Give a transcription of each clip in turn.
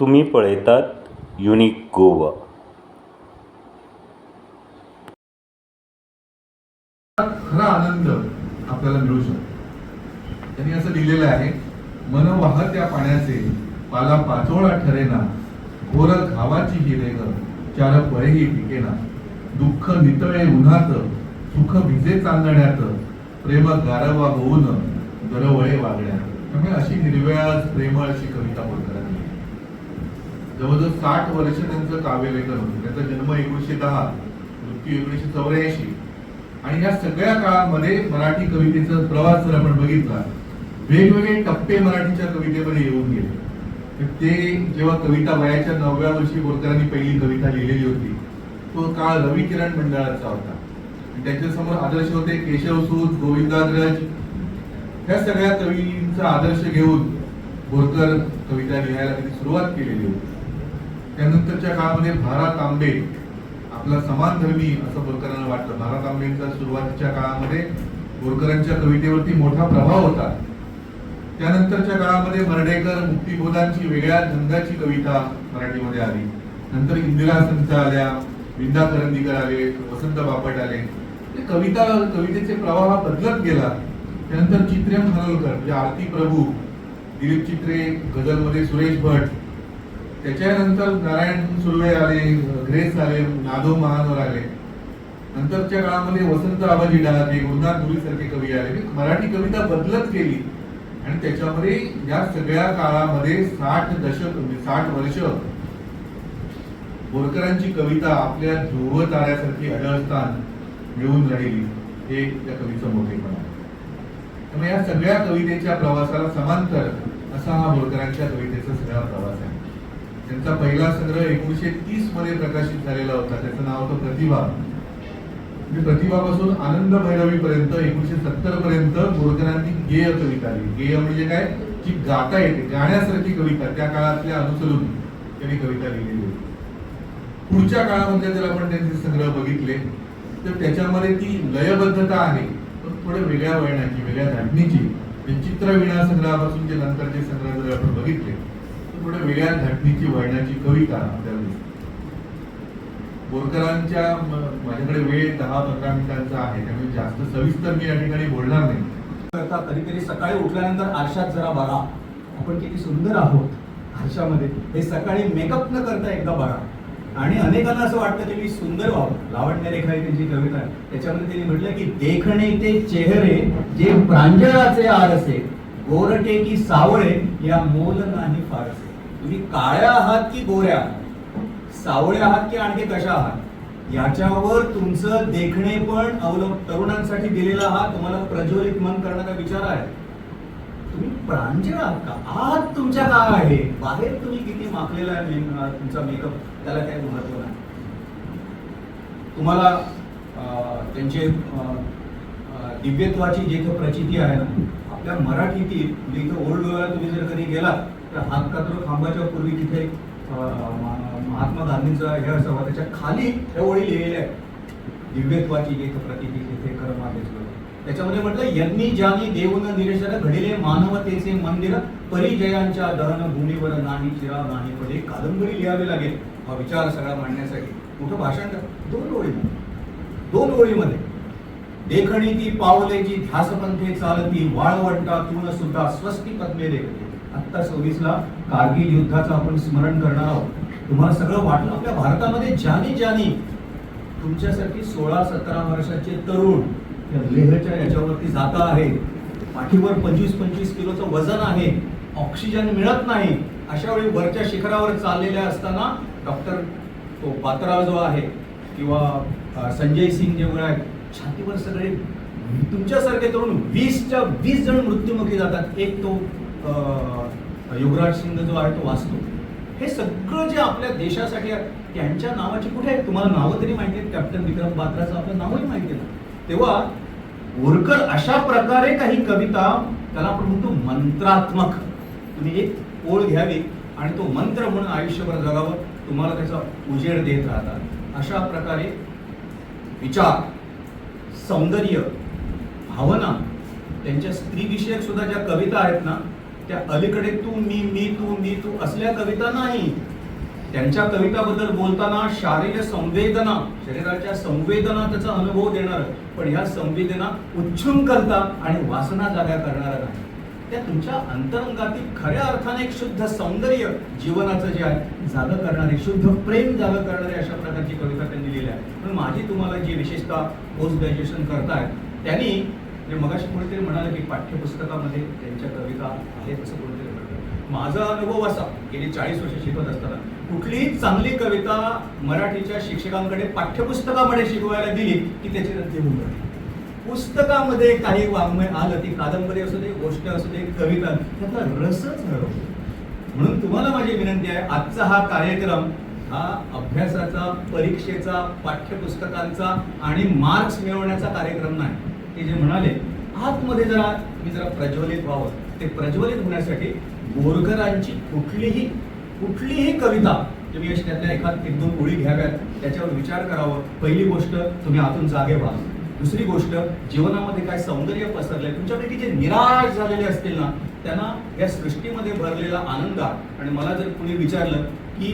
तुम्ही पळयतात युनिक गोवा. खरा आनंद आपल्याला मिळू शकतो. त्यांनी असं लिहिलेलं आहे मन वाहत्या पाण्याचे पाला पाचोळा ठरेना घोर घावाची ही रेग चार पळेही टिकेना. दुःख नितळे उन्हात सुख भिजे चांदण्यात प्रेम गारवा होऊन दरवळे वागण्यात. त्यामुळे अशी निर्व्याज प्रेमळ अशी कविता बोलतात. जवळजवळ साठ वर्ष त्यांचं काव्यलेखन होतं. त्यांचा जन्म एकोणीशे दहा मृत्यू एकोणीसशे चौऱ्याऐंशी. आणि या सगळ्या काळामध्ये मराठी कवितेचा प्रवास जर आपण बघितला वेगवेगळे टप्पे मराठीच्या कवितेमध्ये येऊन गेले. ते जेव्हा कविता वयाच्या नवव्या वर्षी बोरकरांनी पहिली कविता लिहिलेली होती तो काळ रवी किरण मंडळाचा होता. आणि त्यांच्यासमोर आदर्श होते केशवसूत गोविंदाग्रज. ह्या सगळ्या कवींचा आदर्श घेऊन बोरकर कविता लिहायला त्यांनी सुरुवात केलेली होती. त्यानंतरच्या काळामध्ये भारत तांबे आपला समान धर्मी असं बोरकरांना वाटतं. भारत तांबेंचा सुरुवातीच्या काळामध्ये बोरकरांच्या कवितेवरती मोठा प्रभाव होता. त्यानंतरच्या काळामध्ये मर्डेकर मुक्तिबोधांची वेगळ्या छंदाची कविता मराठीमध्ये आली. नंतर इंदिरा संत आल्या विंदा करंदीकर आले वसंत बापट आले. ते कविता कवितेचे प्रवाह बदलत गेला. त्यानंतर चित्रेम खनोलकर म्हणजे आरती प्रभू दिलीप चित्रे गझलमध्ये सुरेश भट त्याच्यानंतर नारायण सुर्वे आले ग्रेस आले नादो महानोर आले. नंतरच्या काळामध्ये वसंत आबाजी डहाके गुरुनाथ धुरी सारखे कवी आले. मराठी कविता बदलत गेली. आणि त्याच्यामध्ये या सगळ्या काळामध्ये साठ दशक म्हणजे साठ वर्ष बोरकरांची कविता आपल्या ध्रुव ताऱ्यासारखी अडळस्थान मिळून राहिली. हे त्या कवीचं मोठेपणा त्यामुळे या सगळ्या कवितेच्या प्रवासाला समांतर असा हा बोरकरांच्या कवितेचा सगळा प्रवास आहे. त्यांचा पहिला संग्रह एकोणीशे तीसमध्ये प्रकाशित झालेला होता. त्याचं नाव होतं प्रतिभा. म्हणजे प्रतिभापासून आनंद भैरवी पर्यंत एकोणीशे सत्तर पर्यंत बोरकरांनी गेय कविता लिहिली. गेय म्हणजे काय? की गाता येते गाण्यासारखी कविता. त्या काळातल्या अनुसरून त्यांनी कविता लिहिलेली होती. पुढच्या काळामध्ये जर आपण त्यांचे संग्रह बघितले तर त्याच्यामध्ये ती लयबद्धता आहे पण थोड्या वेगळ्या वळणाची वेगळ्या धाटणीची चित्रविणा संग्रहापासून जे नंतरचे संग्रह जर आपण बघितले पुढे वेगळ्या धडणीची वळण्याची कविता आपल्याला बोरकरांच्या माझ्याकडे वेळ दहा पंधरा मिनिटांचा आहे त्यामुळे जास्त सविस्तर मी या ठिकाणी बोलणार नाही. करता कधीतरी सकाळी उठल्यानंतर आरशात जरा बघा. आपण किती सुंदर आहोत आरशामध्ये. हे सकाळी मेकअप न करता एकदा बघा. आणि अनेकांना असं वाटतं की मी सुंदर व्हावं. लावण्य रेखा ही त्यांची कविता आहे. त्याच्यामध्ये त्यांनी म्हटलं की देखणे ते चेहरे जे प्रांजळाचे आरसे गोरटे की सावळे या मोल नाही फारसे. तुम्ही काळ्या आहात की गोऱ्या सावळे आहात की आणखी कशा आहात? याच्यावर तुमचं देखणे पण अवलंब तरुणांसाठी दिलेला हा तुम्हाला प्रज्वलित मन करण्याचा विचार आहे. तुम्ही प्रांजळ आहात का? आत तुमच्या काय आहे. बाहेर तुम्ही किती माखलेला आहे तुमचा मेकअप त्याला काय महत्त्व नाही. तुम्हाला त्यांचे दिव्यत्वाची जे काही प्रचिती आहे ना आपल्या मराठीतील म्हणजे इथं ओल्ड गोव्याला तुम्ही जर कधी गेलात तर हातकात्र खांबाच्या पूर्वी तिथे महात्मा गांधींचा हे असावा त्याच्याखाली हे ओळी लिहिलेल्या आहेत. दिव्यत्वाची एक काही प्रचिती तिथे कर्मातेच त्याच्यामध्ये म्हटलं यांनी ज्यांनी देऊन निरेशन घडिले मानवतेचे मंदिर परिजयांच्या दहन भूमीवर नाही चिरा नाही पण एक कादंबरी लिहावी लागेल हा विचार सगळा मांडण्यासाठी. मोठं भाषण दोन ओळीमध्ये. दोन ओळीमध्ये. देखणी ती पावलेची ध्यासपंथे चालती वाळवंटातून सुद्धा स्वस्ती पद्मे देखते आत्ता सव्वीसला कारगिल युद्धाचं आपण स्मरण करणार आहोत. तुम्हाला सगळं वाटलं आपल्या भारतामध्ये ज्यानी ज्यानी तुमच्यासाठी सोळा सतरा वर्षाचे तरुण या लेहच्या याच्यावरती जाता आहे पाठीवर पंचवीस पंचवीस किलोचं वजन आहे. ऑक्सिजन मिळत नाही. अशा वेळी वरच्या शिखरावर चाललेल्या असताना डॉक्टर तो पात्राव जो आहे किंवा संजय सिंग जे आहेत छातीवर सगळे तुमच्यासारखे तरुण वीसच्या वीस जण मृत्युमुखी जातात. एक तो युवराज सिंग जो आहे तो वाचतो. हे सगळं जे आपल्या देशासाठी त्यांच्या नावाची कुठे आहे? तुम्हाला नावं तरी माहिती आहेत. कॅप्टन विक्रम बात्राचं आपलं नावही माहिती आहे. तेव्हा बोरकर अशा प्रकारे काही कविता त्याला आपण म्हणतो मंत्रात्मक. तुम्ही एक ओळ घ्यावी आणि तो मंत्र म्हणून आयुष्यभर जगावं. तुम्हाला त्याचा उजेड देत राहतात. अशा प्रकारे विचार सौंदर्य भावना त्यांच्या स्त्रीविषयक सुद्धा ज्या कविता आहेत ना त्या अलीकडे तू मी मी तू मी तू असल्या कविता नाही. त्यांच्या कविताबद्दल बोलताना शारीरिक संवेदना शरीराच्या संवेदना त्याचा अनुभव देणार पण ह्या संवेदना उच्छृंखलता आणि वासना जागा करणार नाही. त्या तुमच्या अंतरंगातील खऱ्या अर्थाने एक शुद्ध सौंदर्य जीवनाचं जे आहे जागं करणारे शुद्ध प्रेम जागं करणारे अशा प्रकारची कविता त्यांनी लिहिल्या आहे पण माझी तुम्हाला जी विशेषतः पोस्ट ग्रॅज्युएशन करतायत त्यांनी म्हणजे मगाशी कोणीतरी म्हणाले की पाठ्यपुस्तकामध्ये त्यांच्या कविता आहेत असं कोणीतरी म्हटलं माझा अनुभव असा गेली चाळीस वर्ष शिकवत असताना कुठलीही चांगली कविता मराठीच्या शिक्षकांकडे पाठ्यपुस्तकामध्ये शिकवायला दिली की त्याची रद्दी होऊन जाते. पुस्तकामध्ये काही वाङ्मय आलं ती कादंबरी असू दे गोष्ट असू दे कविता त्याचा रसच हरवतो म्हणून तुम्हाला माझी विनंती आहे आजचा हा कार्यक्रम हा अभ्यासाचा परीक्षेचा पाठ्यपुस्तकांचा आणि मार्क्स मिळवण्याचा कार्यक्रम नाही. ते जे म्हणाले आतमध्ये जरा मी जरा प्रज्वलित व्हावं. ते प्रज्वलित होण्यासाठी बोरकरांची कुठलीही कुठलीही कविता तुम्ही अशी त्यातल्या एखाद एक दोन ओळी घ्याव्यात त्याच्यावर विचार करावं. पहिली गोष्ट तुम्ही आतून जागे व्हा. दुसरी गोष्ट जीवनामध्ये काय सौंदर्य पसरलंय तुमच्यापैकी जे निराश झालेले असतील ना त्यांना या सृष्टीमध्ये भरलेला आनंद आणि मला जर कुणी विचारलं की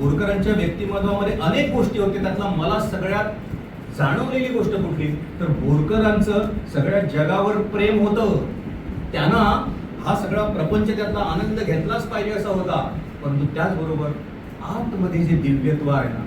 बोरकरांच्या व्यक्तिमत्वामध्ये अनेक गोष्टी होत्या त्यातला मला सगळ्यात जाणवलेली गोष्ट कुठली? तर बोरकरांचं सगळ्या जगावर प्रेम होतं. त्यांना हा सगळा प्रपंच त्यातला आनंद घेतलाच पाहिजे असा होता. परंतु त्याचबरोबर आतमध्ये जे दिव्यत्व आहे ना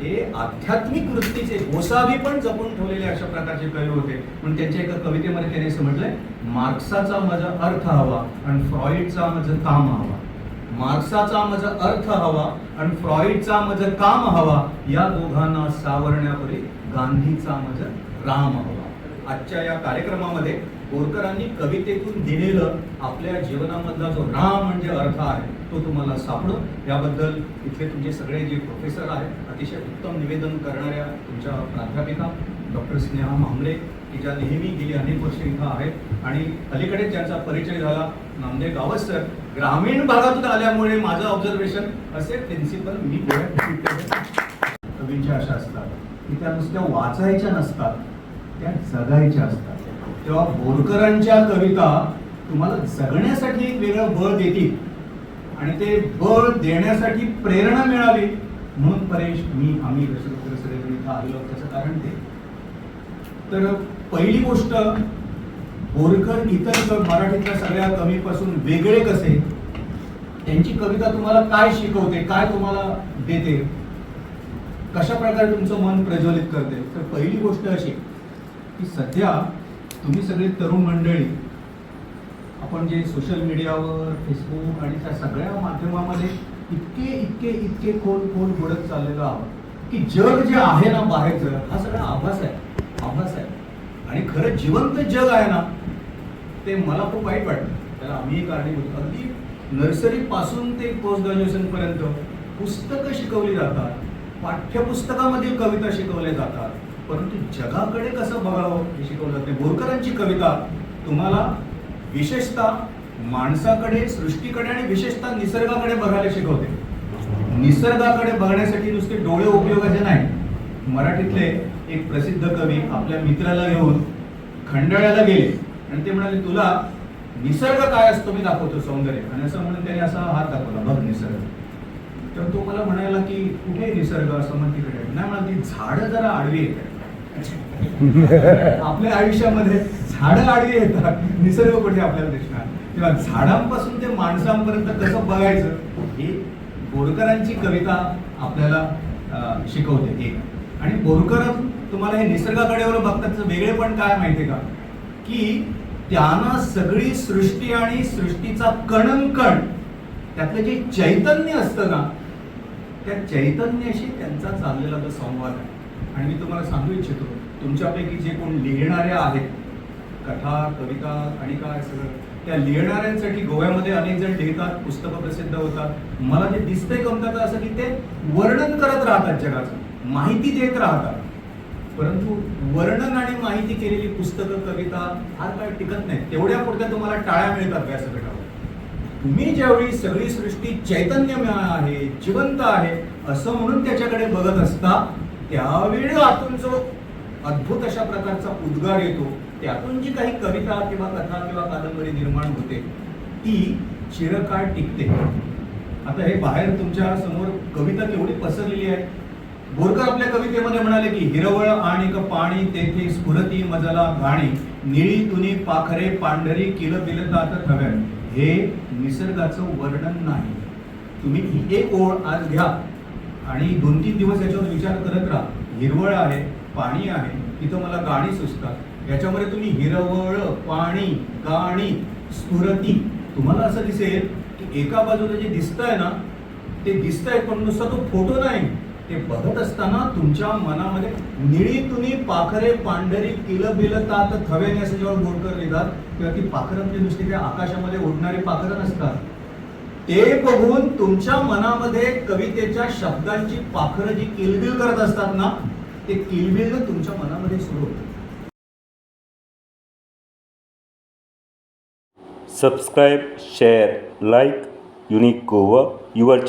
ते आध्यात्मिक वृत्तीचे गोसावी पण जपून ठेवलेले अशा प्रकारचे कवी होते. म्हणून त्यांच्या एका कवितेमध्ये त्याने असं म्हटलंय मार्क्साचा माझा अर्थ हवा आणि फ्रॉइडचा माझं काम हवा. मार्क्साचा माझा अर्थ हवा आणि फ्रॉइडचा माझं काम हवा या दोघांना सावरण्यापुढे गांधीचा माझं राम हवा. आजच्या या कार्यक्रमामध्ये बोरकरांनी कवितेतून दिलेलं आपल्या जीवनामधला जो राम म्हणजे अर्थ आहे तो तुम्हाला सापडो. याबद्दल इथले तुमचे सगळे जे प्रोफेसर आहेत अतिशय उत्तम निवेदन करणाऱ्या तुमच्या प्राध्यापिका डॉक्टर स्नेहा मांबळे की ज्या नेहमी गेली अनेक वर्ष इथं आहेत. आणि अलीकडेच ज्यांचा परिचय झाला नामदेव गावस्कर ग्रामीण भागातून आल्यामुळे माझं ऑब्झर्वेशन असे प्रिन्सिपल मी कवींच्या अशा असतात की त्या नुसत्या वाचायच्या नसतात त्या जगायच्या असतात. तेव्हा बोरकरांच्या कविता तुम्हाला जगण्यासाठी एक वेगळं बळ देतील. आणि ते बळ देण्यासाठी प्रेरणा मिळावी म्हणून परेश मी आम्ही सगळे आलेलो त्याचं कारण ते. तर पहिली गोष्ट बोरकर इतर मराठीतल्या सगळ्या कवीपासून वेगळे कसे? त्यांची कविता तुम्हाला काय शिकवते काय तुम्हाला देते? कशा प्रकारे तुमचं मन प्रज्वलित करते? तर पहिली गोष्ट अशी की सध्या तुम्ही सगळे तरुण मंडळी आपण जे सोशल मीडियावर फेसबुक आणि त्या सगळ्या माध्यमामध्ये इतके इतके इतके खोल खोल बुडत चाललेलो आहोत की जग जे आहे ना बाहेरचं हा सगळा आभास आहे आभास आहे. आणि खरं जिवंत जग आहे ना ते मला खूप वाईट वाटतं त्याला आम्ही कारणीभूत अगदी नर्सरीपासून ते पोस्ट ग्रॅज्युएशनपर्यंत पुस्तकं शिकवली जातात पाठ्यपुस्तकामधील कविता शिकवल्या जातात परंतु जगाकडे कसं बघावं हे शिकवलं जाते बोरकरांची कविता तुम्हाला विशेषतः माणसाकडे सृष्टीकडे आणि विशेषतः निसर्गाकडे बघायला शिकवते. निसर्गाकडे बघण्यासाठी नुसते डोळे उपयोगाचे नाही. मराठीतले एक प्रसिद्ध कवी आपल्या मित्राला घेऊन खंडाळ्याला गेले. आणि ते म्हणाले तुला निसर्ग काय असतो मी दाखवतो सौंदर्य. आणि असं म्हणून त्याने असा हात दाखवला बघ निसर्ग. तर तो मला म्हणायला की कुठे निसर्ग असं म्हण तिकडे नाही. म्हणा ती झाडं जरा आडवी येतात. आपल्या आयुष्यामध्ये झाडं आडवी येतात. निसर्ग कुठे आपल्याला दिसणार तेव्हा झाडांपासून ते माणसांपर्यंत कसं बघायचं? हे बोरकरांची कविता आपल्याला शिकवते. एक. आणि बोरकर तुम्हाला हे निसर्गाकडे वर बघतात वेगळे पण काय माहितीये का? की त्यांना सगळी सृष्टी आणि सृष्टीचा कणंकण त्यातलं जे चैतन्य असतं ना त्या चैतन्याशी त्यांचा चाललेला जो संवाद आहे. आणि मी तुम्हाला सांगू इच्छितो तुमच्यापैकी जे कोण लिहिणारे आहेत कथा कविता आणि काय सगळं त्या लिहिणाऱ्यांसाठी गोव्यामध्ये अनेक जण लिहितात पुस्तकं प्रसिद्ध होतात. मला जे दिसतंय गमतात असं की ते वर्णन करत राहतात जगाचं माहिती देत राहतात. परंतु वर्णन आणि माहिती केलेली पुस्तकं कविता फार काय टिकत नाही तेवढ्या पुरत्या तुम्हाला टाळ्या मिळतात व्यासपीठावर तुम्ही ज्यावेळी सगळी सृष्टी चैतन्यमय आहे जिवंत आहे असं म्हणून त्याच्याकडे बघत असता त्यावेळी आतून जो अद्भुत अशा प्रकारचा उद्गार येतो त्यातून जी काही कविता किंवा कथा किंवा कादंबरी निर्माण होते ती चिरकाळ टिकते. आता हे बाहेर तुमच्यासमोर कविता केवढी पसरलेली आहे बोरकर आपल्या कवितेमध्ये म्हणाले की हिरवळ आणि पाणी तेथे स्फुरती मजला गाणी निळी तुनी पाखरे पांढरी किल बिलतात थव्यान हे निसर्गाचं वर्णन नाही. तुम्ही ही एक ओळ आज घ्या. आणि दोन तीन दिवस याच्यावर विचार करत राहा. हिरवळ आहे पाणी आहे तिथं मला गाणी सुचतात. याच्यामध्ये तुम्ही हिरवळ पाणी गाणी स्फुरती. तुम्हाला असं दिसेल की एका बाजूला जे दिसतंय ना ते दिसतंय पण नुसता तो फोटो नाही. ते बघत असताना तुमच्या मनामध्ये निळी तुनी पाखरे पांढरी किल बिल तात थवेने असं जेव्हा बोलकर लिहितात. तेव्हा ती पाखरं म्हणजे नुसती काही आकाशामध्ये उडणारी पाखरं नसतात. ते बघून तुमच्या मनामध्ये कवितेच्या शब्दांची पाखरं जी किलबिल करत असतात ना ते किलबिल तुमच्या मनामध्ये सुरू होतं. Subscribe share like unique Goa your